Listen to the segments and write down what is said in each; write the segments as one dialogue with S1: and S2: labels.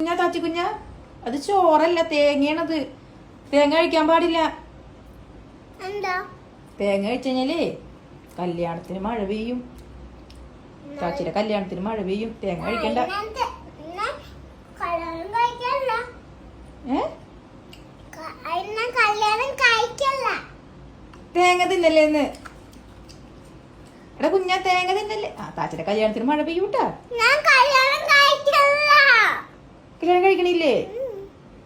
S1: കുഞ്ഞാ താച്ചി കുഞ്ഞ. അത് ചോറല്ല തേങ്ങയാണത്. തേങ്ങ കഴിക്കാൻ പാടില്ല.
S2: എന്താ?
S1: തേങ്ങ കഴിച്ചു കഴിഞ്ഞാലേ കല്യാണത്തിന് മഴ പെയ്യും. ചാച്ചിയുടെ കല്യാണത്തിന് മഴ പെയ്യും. തേങ്ങ കഴിക്കണ്ട. തേങ്ങ തിന്നല്ലേ എന്ന് എടാ കുഞ്ഞാ തേങ്ങ തിന്നല്ലേ? ആ താച്ചിയുടെ കല്യാണത്തിന് മഴ പെയ്യൂട്ടാ
S2: ഞാൻ കല്യാണം കഴിക്കല്ല
S1: കല്യാണം കഴിക്കണില്ലേ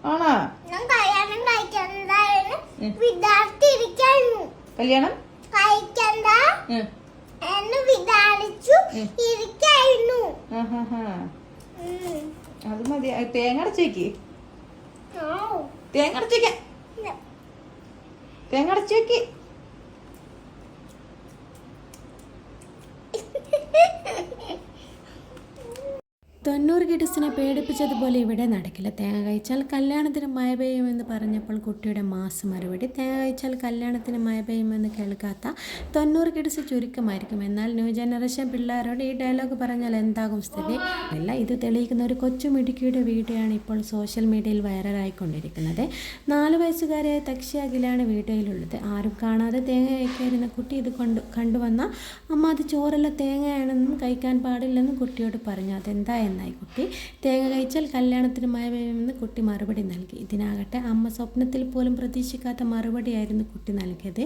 S1: ആണാ?
S2: ഞാൻ കല്യാണം കഴിക്കണ്ടായിരുന്നു. വിദ്യാർത്ഥി ഇരിക്കായിരുന്നു
S1: കല്യാണം?
S2: കഴിക്കണ്ട. എന്ന് വിചാരിച്ചു. ഇരിക്കായിരുന്നു.
S1: അത് മതി. തേങ്ങ
S2: അടച്ചേക്ക്.
S1: തേങ്ങ അടച്ചേക്ക. തേങ്ങ അടച്ചു
S3: തൊണ്ണൂറ് കിഡ്സിനെ പേടിപ്പിച്ചതുപോലെ ഇവിടെ നടക്കില്ല. തേങ്ങ കഴിച്ചാൽ കല്യാണത്തിന് മഴ പെയ്യുമെന്ന് പറഞ്ഞപ്പോൾ കുട്ടിയുടെ മാസ് മറുപടി തേങ്ങ കഴിച്ചാൽ കല്യാണത്തിന് മഴ പെയ്യുമെന്ന് കേൾക്കാത്ത തൊണ്ണൂറ് കിഡ്സ് ചുരുക്കമായിരിക്കും. എന്നാൽ ന്യൂ ജനറേഷൻ പിള്ളേരോട് ഈ ഡയലോഗ് പറഞ്ഞാൽ എന്താകും സ്ഥിതി? അല്ല ഇത് തെളിയിക്കുന്ന ഒരു കൊച്ചു മിടുക്കിയുടെ വീഡിയോയാണ് ഇപ്പോൾ സോഷ്യൽ മീഡിയയിൽ വൈറലായിക്കൊണ്ടിരിക്കുന്നത്. നാല് വയസ്സുകാരിയായ തക്ഷി അഖിലാണ് വീഡിയോയിലുള്ളത്. ആരും കാണാതെ തേങ്ങ കഴിക്കാതിരുന്ന കുട്ടി ഇത് കൊണ്ട് കണ്ടുവന്ന അമ്മ അത് ചോറല്ല തേങ്ങയാണെന്നും കഴിക്കാൻ പാടില്ലെന്നും കുട്ടിയോട് പറഞ്ഞു. അതെന്താ എന്നായി കുട്ടി തേങ്ങ കഴിച്ചാൽ കല്യാണത്തിന് മഴ പെയ്യുമെന്ന് കുട്ടി മറുപടി നൽകി. ഇതിനാകട്ടെ അമ്മ സ്വപ്നത്തിൽ പോലും പ്രതീക്ഷിക്കാത്ത മറുപടിയായിരുന്നു കുട്ടി നൽകിയത്.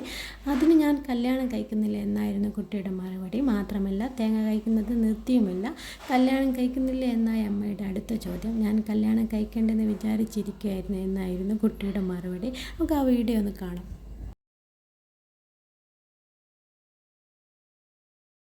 S3: അതിന് ഞാൻ കല്യാണം കഴിക്കുന്നില്ല എന്നായിരുന്നു കുട്ടിയുടെ മറുപടി. മാത്രമല്ല തേങ്ങ കഴിക്കുന്നത് നിർത്തിയുമില്ല. കല്യാണം കഴിക്കുന്നില്ല എന്നായി അമ്മയുടെ അടുത്ത ചോദ്യം. ഞാൻ കല്യാണം കഴിക്കേണ്ടെന്ന് വിചാരിച്ചിരിക്കുകയായിരുന്നു എന്നായിരുന്നു കുട്ടിയുടെ മറുപടി. നമുക്ക് ആ വീഡിയോ ഒന്ന് കാണാം.